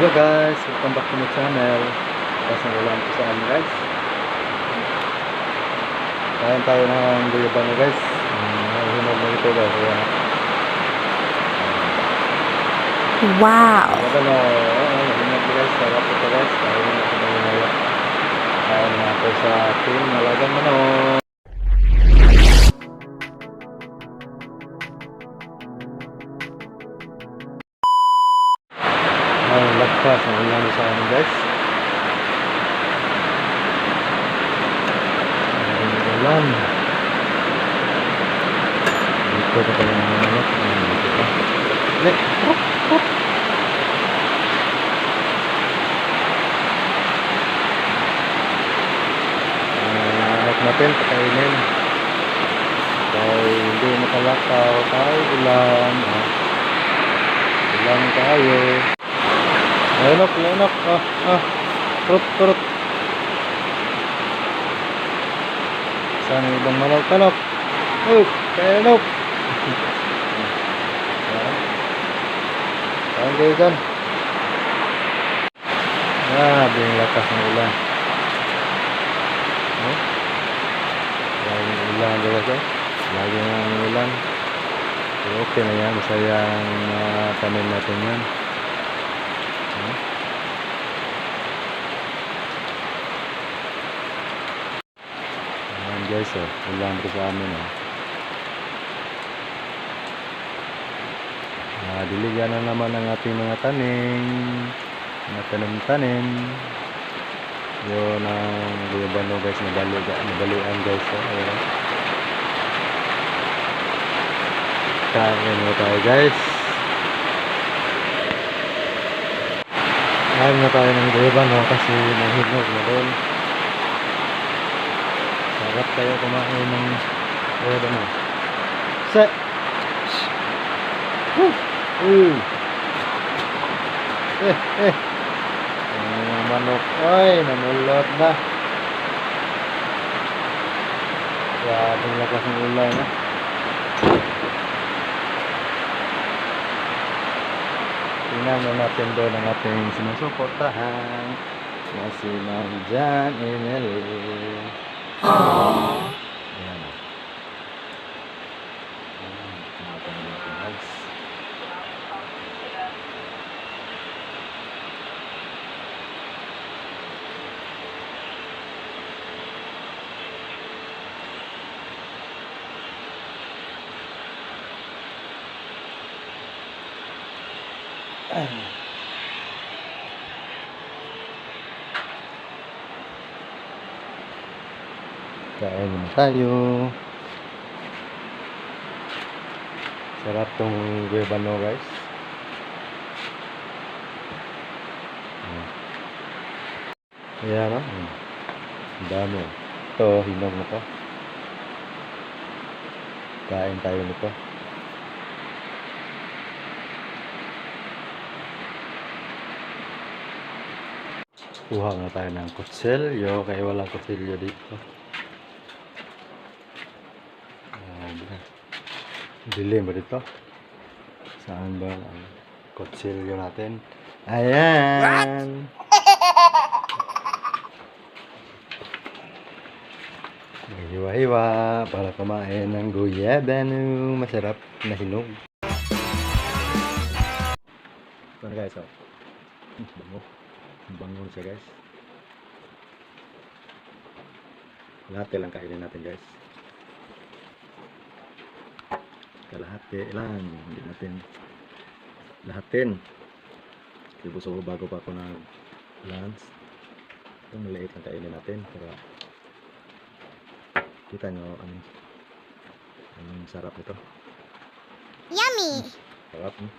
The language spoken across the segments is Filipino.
Hello guys, welcome back to my channel. Tapos ang ulam ko sa amin guys. Kain tayo ng guyabang na guys. Um, hinog na ito guys. Kaya, Wow. Ano na, hinog guys. Sarap ito guys. Kain na ito. Kain na sa ating malagang manok. Ang ulam sa amin guys. Ulam. Dito pa pala ang manok. Dito pa. Ne, hop, hop. Manok natin, pakainin. Dahil hindi makalakaw tayo ulam. Ah. Ulam tayo. Lenok, lenok. Ah, ah. Turut, turut. Saan yung ibang manok? Tanok. Oh, tenok. Saan kayo dyan? Grabe yung lakas ng ulan. Oh? Lagi ng ulan, diba siya? Lagi ulan. Okay na yan. Masayang uh, tanim natin yan. Ayan guys, oh. ko sa amin. Oh. Ah, diligan na naman ang ating mga tanim. Mga tanim-tanim. Yun ang guyabano guys, nabali, nabalian guys. Oh. Ayan. Kain mo tayo guys. Kain na tayo ng guyabano kasi nanghinog na doon. Sarap kayo kumain ng guyabano. Set! Woo! Eh, eh! Ang manok, ay, nanulot na. Grabe lakas ng ulan, eh. Tingnan na natin doon ang ating sinusuportahan. Na si Ma'am Jan Emily. Ayan. Ayan, tingnan natin guys. Kain na tayo. Sarap tong guebano guys. Hmm. Ayan o. Hmm. Ang dami o. Ito, hinog na to. Kain tayo nito. Kuha na tayo ng kutsilyo kaya walang kutsilyo dito. Dilim ba dito? Saan ba ang kutsilyo natin? Ayan! May Hiwa-hiwa para kumain ng guyabano. Masarap na hinog. Na guys, oh. Bango. Bango siya guys. Lahat lang kainin natin guys. kalahati lang hindi natin lahatin kasi gusto ko bago pa ako nag lunch itong maliit lang kainin natin para kita nyo ano anong sarap nito Yummy. sarap no?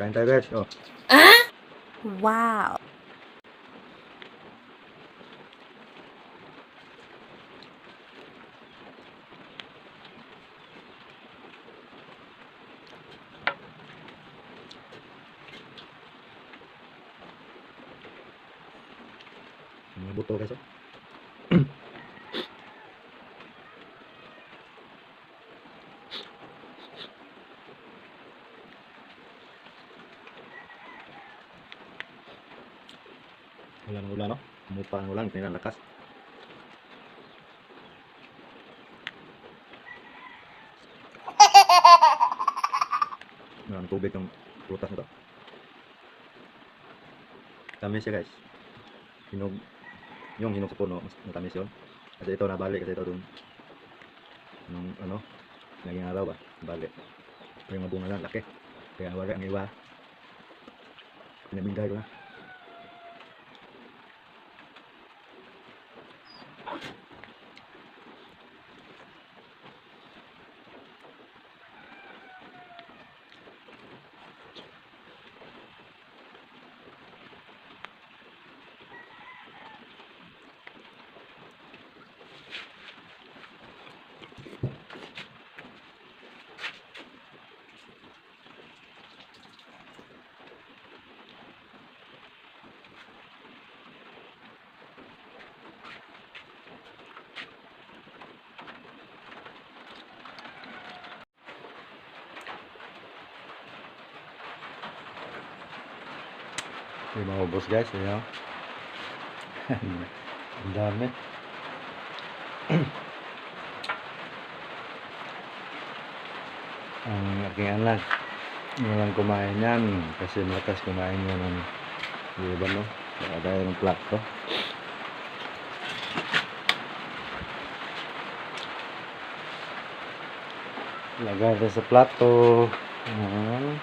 kain tayo guys oh Wow. Mga buto guys oh Wala nang ulan, no? Umupa ang ulan, kaya lakas. Ang tubig ng prutas nito. Tamis siya guys. Hinog. Yung hinog sa puno, mas matamis yun. Kasi ito nabalik kasi ito dun. Nung ano, naging araw ba? Balik. Pero yung mga bunga lang, laki. Kaya wala ang iwa. Pinabingay ko na. Hindi maubos guys, ayan. Ang dami. Ang aking anak, walang kumain yan kasi malakas kumain yan ng di ba no? Baka dahil ng plato. Lagay sa plato. Ayan.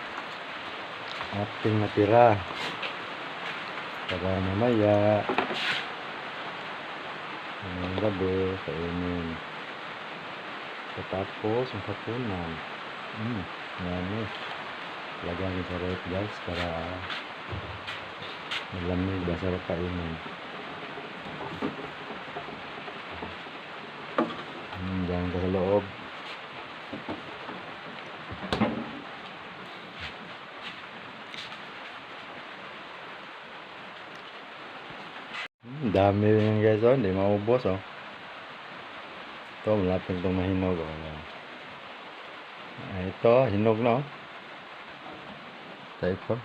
Ating natira. Para mamaya. Ngayong gabi, kainin. Tapos, ang hapunan. Mm, yan eh. Lagyan sa rep guys para malamig ba sarap kainin. Mm, dyan ka sa loob. Dami yan guys oh, hindi maubos oh. Ito, malapit itong mahinog oh. Ah, ito, hinog na oh. Ito, ito.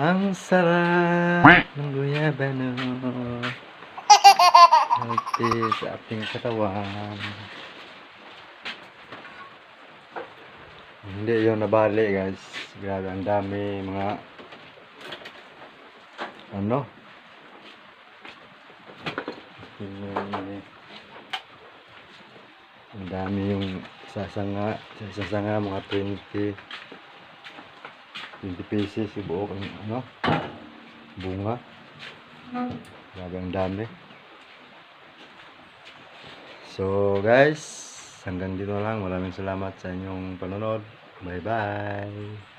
Ang sarap ng guyabano. Healthy sa ating katawan. Hindi yun nabali guys. Grabe ang dami mga ano? Yung- Ang dami yung sasanga, sasanga mga 20 20 pieces yung buo ano? Bunga. Grabe ang dami. So guys, hanggang dito lang. Maraming salamat sa inyong panonood. Bye-bye.